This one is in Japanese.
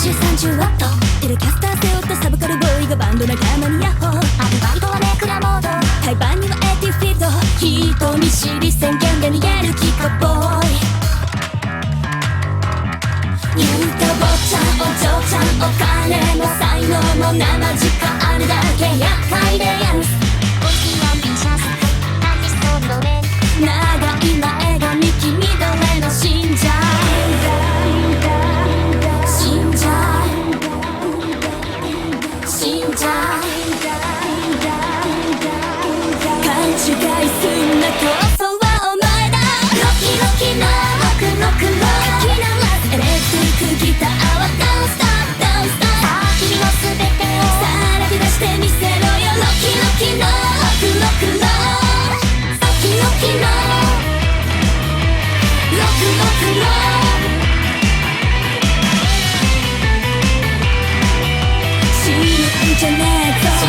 ジュワットテレキャスター背負ったサブカルボーイがバンド仲間にヤッホー。アルバイトはネクラモード。対バンにはエティフィード人見知り宣言で逃げるキコボーイ。言うた坊ちゃんお嬢ちゃんお金も才能も生地 じゃねえぞ